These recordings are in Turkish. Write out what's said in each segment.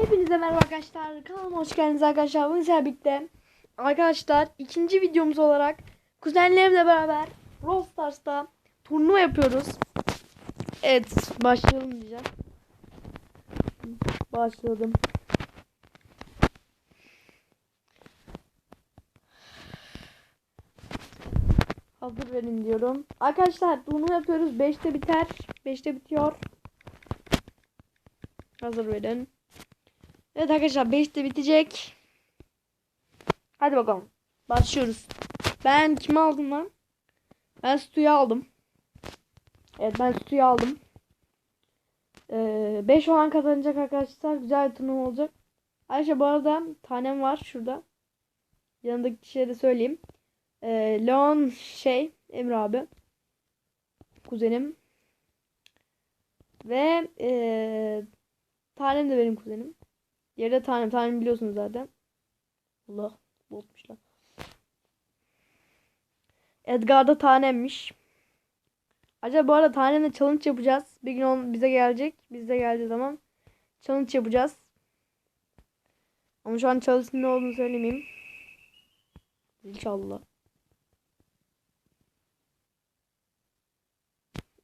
Hepinize merhaba arkadaşlar. Kanalıma hoş geldiniz arkadaşlar. Bugün sizlerle birlikte arkadaşlar ikinci videomuz olarak kuzenlerimle beraber Brawl Stars'ta turnuva yapıyoruz. Evet başlayalım diyeceğim. Başladım. Hazır verin diyorum. Arkadaşlar turnuva yapıyoruz. 5'te biter. 5'te bitiyor. Hazır verin. Evet arkadaşlar 5'te bitecek. Hadi bakalım. Başlıyoruz. Ben kimi aldım lan? Ben Stu'yu aldım. Evet ben Stu'yu aldım. 5 olan kazanacak arkadaşlar. Güzel bir turnuva olacak. Ayrıca bu arada tanem var şurada. Yanındaki kişiye de söyleyeyim. Ee, Leon şey Emre abi. Kuzenim. Ve ee, tanem de benim kuzenim. Yerde tanem. Tanem biliyorsunuz zaten. Allah botmuşlar. Edgar da tanemmiş. Acaba bu arada tanemle challenge yapacağız. Bir gün on bize gelecek. Bizde geldiği zaman challenge yapacağız. Ama şu an challenge'ın ne olduğunu söylemeyeyim. İnşallah.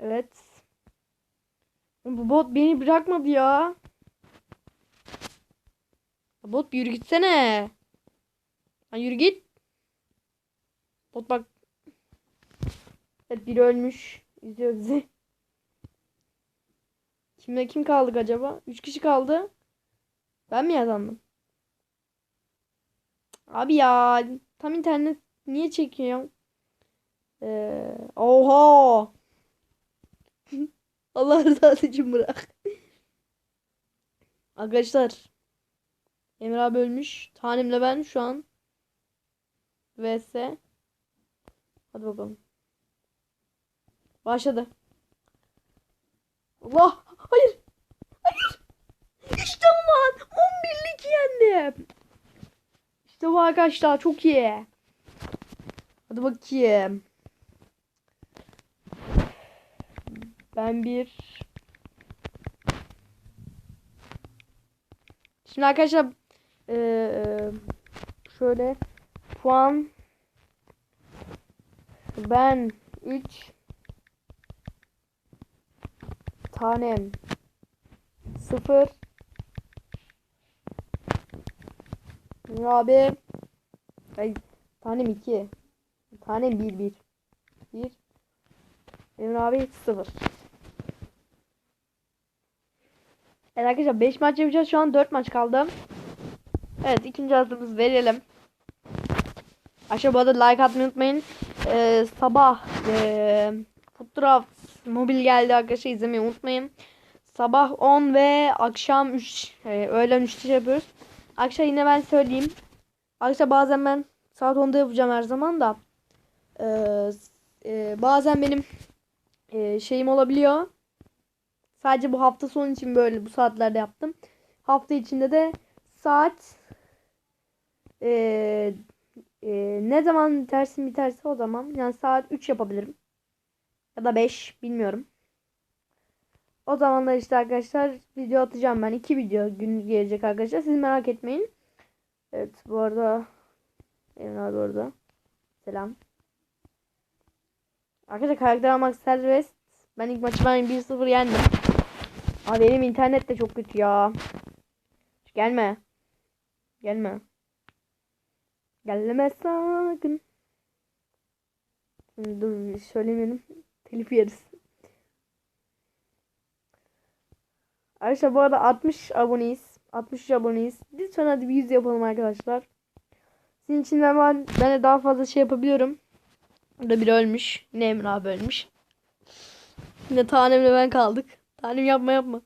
Evet. Bu bot beni bırakmadı ya. Bot bir yürü gitsene. Lan yürü git. Bot bak. Evet biri ölmüş. İzliyor bizi. Kimle kim kaldık acaba? Üç kişi kaldı. Ben mi yazandım? Abi ya tam internet niye çekiyor? Ee, oha. Allah rızası için bırak. Arkadaşlar Emre abi ölmüş. Tanemle ben şu an. vs. Hadi bakalım. Başladı. Allah! Hayır! Hayır! İşte bu lan! 11'lik yendim. İşte bu arkadaşlar çok iyi. Hadi bakayım. Ben bir Şimdi arkadaşlar ee, şöyle puan. Ben 3 tanem 0 abi ay tanem 2 tanem 1 1 1 Emre abi 0 Evet arkadaşlar 5 maç yapacağız. Şu an 4 maç kaldı. Evet ikinci hazırımızı verelim. Aşağı bu like atmayı unutmayın. Ee, sabah e, Footdraft mobil geldi arkadaşlar izlemeyi unutmayın. Sabah 10 ve akşam 3 e, öğlen 3'te yapıyoruz. Akşam yine ben söyleyeyim. Arkadaşlar bazen ben saat 10'da yapacağım her zaman da. Ee, e, bazen benim e, şeyim olabiliyor. Sadece bu hafta sonu için böyle bu saatlerde yaptım. Hafta içinde de saat e, e, ne zaman tersim biterse o zaman yani saat 3 yapabilirim. Ya da 5 bilmiyorum. O zamanlar işte arkadaşlar video atacağım ben. 2 video gün gelecek arkadaşlar. Siz merak etmeyin. Evet bu arada Emre abi orada. Selam. Arkadaşlar karakter almak serbest. Ben ilk maçı ben 1-0 yendim. Abi benim internet de çok kötü ya. Gelme. Gelme. Gelme sakın. Dur söylemeyelim. Telif yeriz. Arkadaşlar bu arada 60 aboneyiz. 63 aboneyiz. Lütfen hadi bir 100 yapalım arkadaşlar. Sizin için de ben, ben de daha fazla şey yapabiliyorum. Burada biri ölmüş. Yine Emre abi ölmüş. Yine tanemle ben kaldık. Tanem yapma yapma.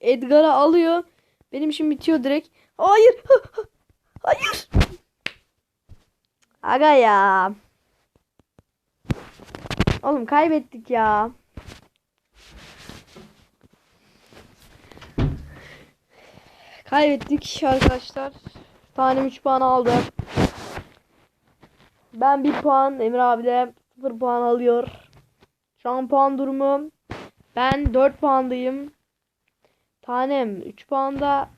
Edgar'ı alıyor. Benim işim bitiyor direkt. Hayır. Hayır. Aga ya. Oğlum kaybettik ya. Kaybettik arkadaşlar. Tanem 3 puan aldı. Ben 1 puan. Emir abi de 0 puan alıyor. Şu an puan durumu. Ben 4 puandayım. Tanem 3 puanda.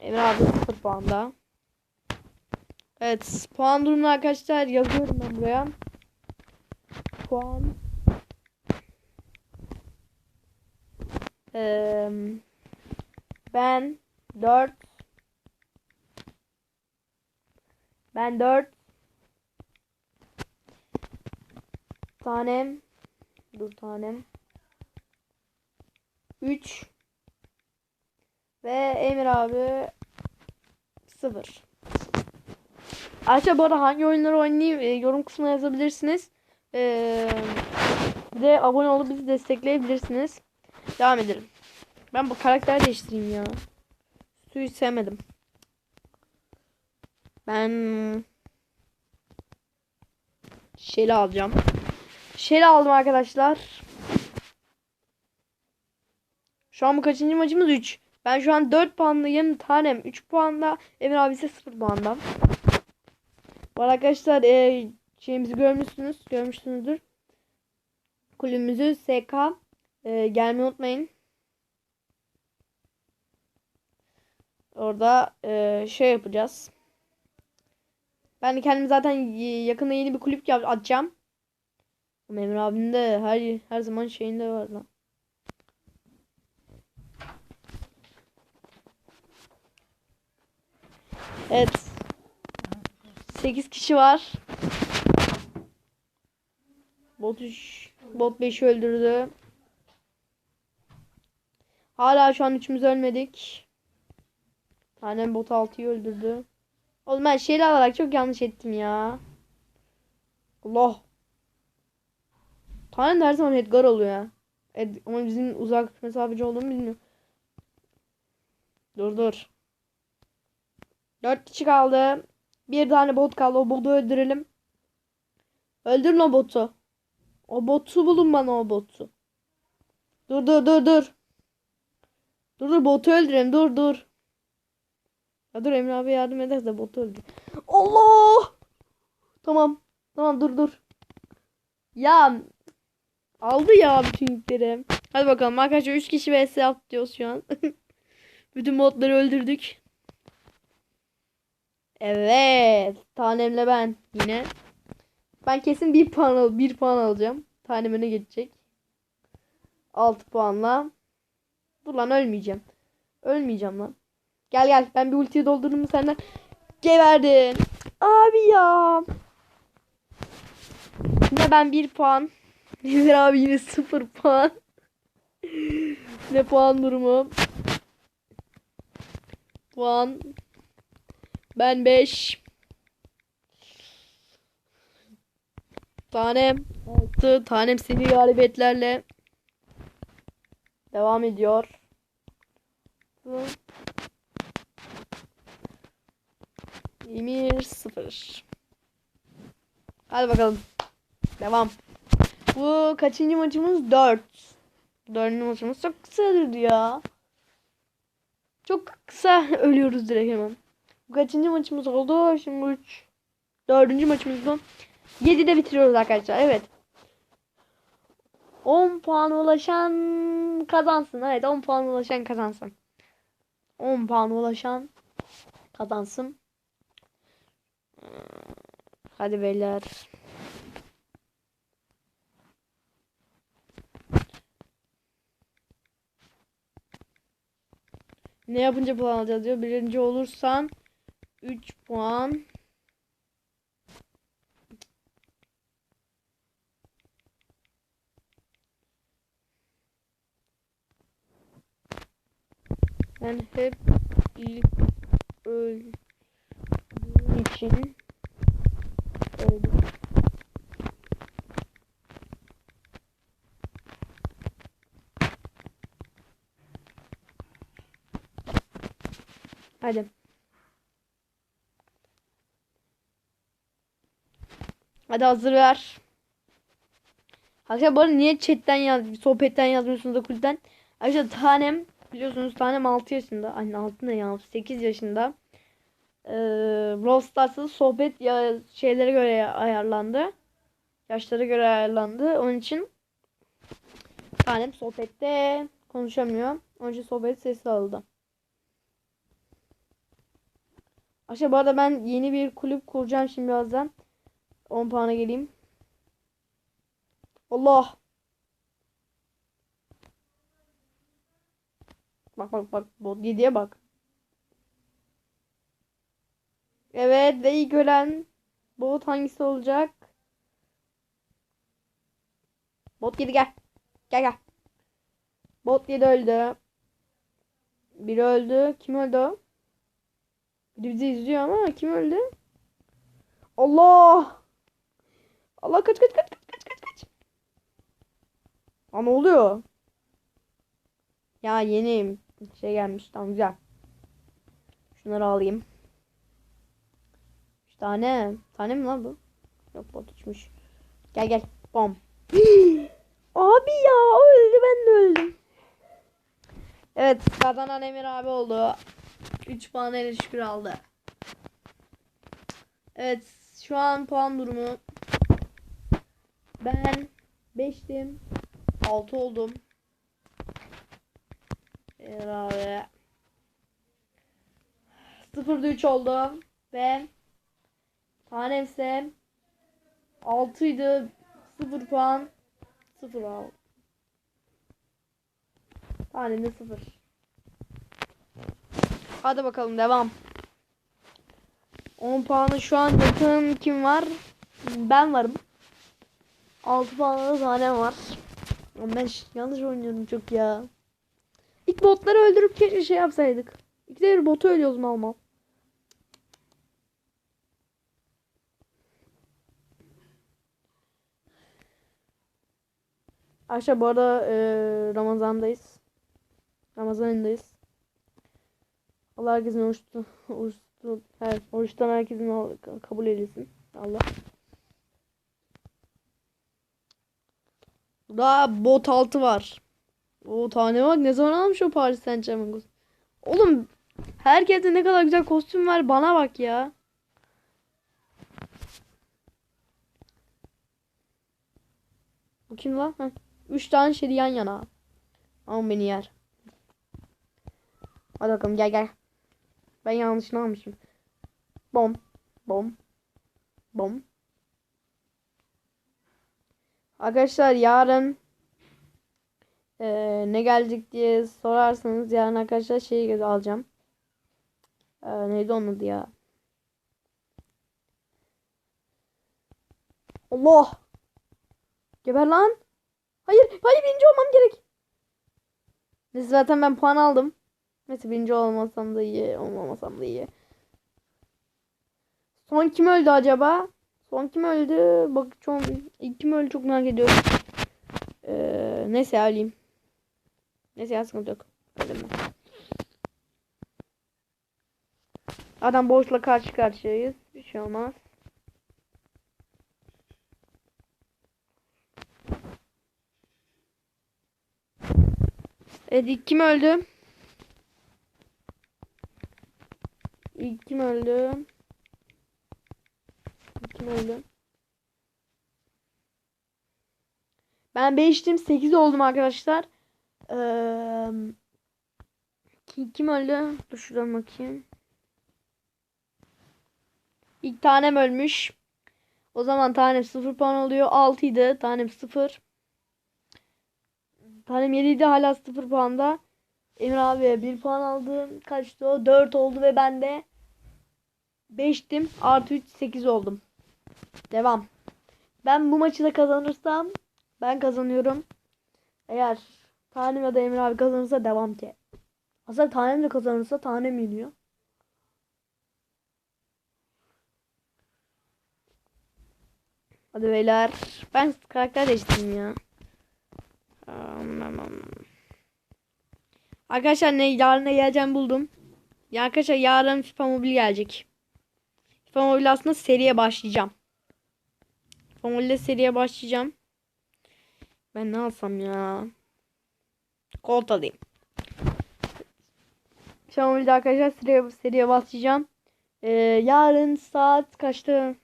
Emir abi 0 puanda. Evet puan durumunu arkadaşlar yazıyorum ben buraya. Puan. Ben 4 Ben 4 tanem. Dur tanem. 3 ve Emir abi 0 Arkadaşlar bu arada hangi oyunları oynayayım e, yorum kısmına yazabilirsiniz. Ee, bir de abone olup bizi destekleyebilirsiniz. Devam edelim. Ben bu karakter değiştireyim ya. Suyu sevmedim. Ben Şeli alacağım. Şeli aldım arkadaşlar. Şu an bu kaçıncı maçımız 3. Ben şu an 4 puanlıyım. Tanem 3 puanda. Emir abi ise 0 puanda. Arada arkadaşlar e, şeyimizi görmüşsünüz. Görmüşsünüzdür. Kulübümüzü SK e, gelmeyi unutmayın. Orada e, şey yapacağız. Ben kendim zaten yakında yeni bir kulüp açacağım. Ama Emre abinin de her her zaman şeyinde var lan. Evet. 8 kişi var. Bot 3 bot 5'i öldürdü. Hala şu an üçümüz ölmedik. Tanem bot 6'yı öldürdü. Oğlum ben şeyle alarak çok yanlış ettim ya. Allah. Tanem her zaman Edgar oluyor ya. Ed ama bizim uzak mesafeci olduğunu bilmiyorum. Dur dur. 4 kişi kaldı. Bir tane bot kaldı. O botu öldürelim. Öldürün o botu. O botu bulun bana o botu. Dur dur dur dur. Dur dur botu öldürelim. Dur dur. Ya dur Emre abi yardım ederse botu öldür. Allah! Tamam. Tamam dur dur. Ya aldı ya bütün yükleri. Hadi bakalım arkadaşlar 3 kişi vs atıyoruz şu an. bütün botları öldürdük. Evet. Tanemle ben yine. Ben kesin bir puan al bir puan alacağım. Tanem öne geçecek. 6 puanla. Dur lan ölmeyeceğim. Ölmeyeceğim lan. Gel gel ben bir ultiyi doldurdum senden. Geberdin. Abi ya. Yine ben bir puan. Emir abi yine sıfır puan. ne puan durumu? Puan. Ben 5. Tanem 6. Tanem seni galibiyetlerle devam ediyor. Emir 0. Hadi bakalım. Devam. Bu kaçıncı maçımız? 4. Dördüncü maçımız çok kısadır ya. Çok kısa ölüyoruz direkt hemen. Bu kaçıncı maçımız oldu? Şimdi 3. Dördüncü maçımız bu. 7'de bitiriyoruz arkadaşlar. Evet. 10 puan ulaşan kazansın. Evet 10 puan ulaşan kazansın. 10 puan ulaşan kazansın. Hadi beyler. Ne yapınca puan alacağız diyor. Birinci olursan 3 puan. Ben hep ilk öldüğüm için öldüm. Hadi. Hadi hazır ver. Arkadaşlar arada niye chatten yaz, sohbetten yazmıyorsunuz okuldan? Arkadaşlar tanem biliyorsunuz tanem 6 yaşında. Anne 6 ne ya? 8 yaşında. Ee, Brawl Stars'ta sohbet ya şeylere göre ayarlandı. Yaşlara göre ayarlandı. Onun için tanem sohbette konuşamıyor. Onun için sohbet sesi aldı. Aşağı bu arada ben yeni bir kulüp kuracağım şimdi birazdan. 10 puana geleyim. Allah. Bak bak bak. Bot 7'ye bak. Evet ve ilk ölen bot hangisi olacak? Bot 7 gel. Gel gel. Bot 7 öldü. Biri öldü. Kim öldü o? Biri bizi izliyor ama kim öldü? Allah! Allah kaç kaç kaç kaç kaç kaç. Aa ne oluyor? Ya yeni şey gelmiş. Tamam güzel. Şunları alayım. Üç tane. Tane mi lan bu? Yok bot uçmuş. Gel gel. Bom. Abi ya öldü ben de öldüm. Evet kazanan Emir abi oldu. 3 puan ele aldı. Evet şu an puan durumu. Ben 5'tim. 6 oldum. Abi. 0'da 3 oldu. Ve tanem ise 6 idi. 0 puan. 0 aldı. Tanem de 0. Hadi bakalım devam. 10 puanı şu an yakın kim var? Ben varım. 6 puanı da tanem var. Ben yanlış oynuyorum çok ya. İlk botları öldürüp keşke şey yapsaydık. İkide bir botu ölüyoruz mal mal. Aşağı bu arada eee, Ramazan'dayız. Ramazan ayındayız. Allah herkesin oruçtu, oruçtu, her, oruçtan herkesin kabul eylesin. Allah. Daha bot altı var. O tane bak ne zaman almış o Paris Saint Germain. Oğlum herkeste ne kadar güzel kostüm var bana bak ya. Bu kim lan? Heh. Üç tane şey yan yana. Ama beni yer. Hadi bakalım gel gel. Ben yanlışını almışım. Bom. Bom. Bom. Arkadaşlar yarın eee, ne gelecek diye sorarsanız yarın arkadaşlar şeyi alacağım. Eee, neydi onun adı ya? Allah! Geber lan! Hayır, hayır birinci olmam gerek. Neyse zaten ben puan aldım. Neyse birinci olmasam da iyi, olmamasam da iyi. Son kim öldü acaba? Son kim öldü? Bak çok kim öldü çok merak ediyorum. Ee, neyse alayım. Neyse ya sıkıntı yok. Öldüm ben. Adam boşla karşı karşıyayız. Bir şey olmaz. Evet ilk kim öldü? İlk kim öldü? Kim öldü? Ben 5'tim 8 oldum arkadaşlar. Ee, ki- kim öldü? Dur şuradan bakayım. İlk tanem ölmüş. O zaman tanem 0 puan oluyor. 6 idi. Tanem 0. Tanem 7 idi. Hala 0 puanda. Emir abi 1 puan aldı. Kaçtı o? 4 oldu ve ben de 5'tim. Artı 3 8 oldum. Devam. Ben bu maçı da kazanırsam ben kazanıyorum. Eğer Tanem ya da Emir abi kazanırsa devam ki. Aslında Tanem de kazanırsa Tanem yeniyor. Hadi beyler. Ben karakter değiştirdim ya. Arkadaşlar ne yarın ne geleceğim buldum. Ya arkadaşlar yarın FIFA Mobile gelecek. FIFA Mobile aslında seriye başlayacağım. Mobile seriye başlayacağım. Ben ne alsam ya? Colt alayım. FIFA Mobile'de arkadaşlar seriye, seriye başlayacağım. Ee, yarın saat kaçta?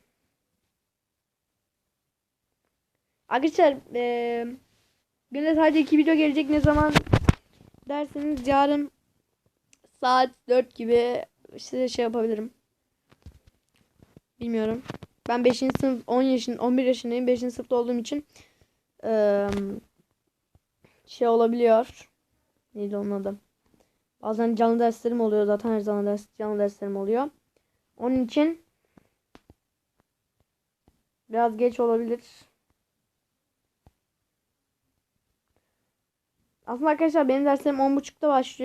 Arkadaşlar ee, günde sadece iki video gelecek ne zaman derseniz yarın saat 4 gibi size şey yapabilirim. Bilmiyorum. Ben 5. sınıf 10 yaşın 11 yaşındayım. 5. sınıfta olduğum için eee, şey olabiliyor. Neydi onun adı? Bazen canlı derslerim oluyor. Zaten her zaman ders, canlı derslerim oluyor. Onun için biraz geç olabilir. Aslında arkadaşlar benim derslerim 10.30'da başlıyor.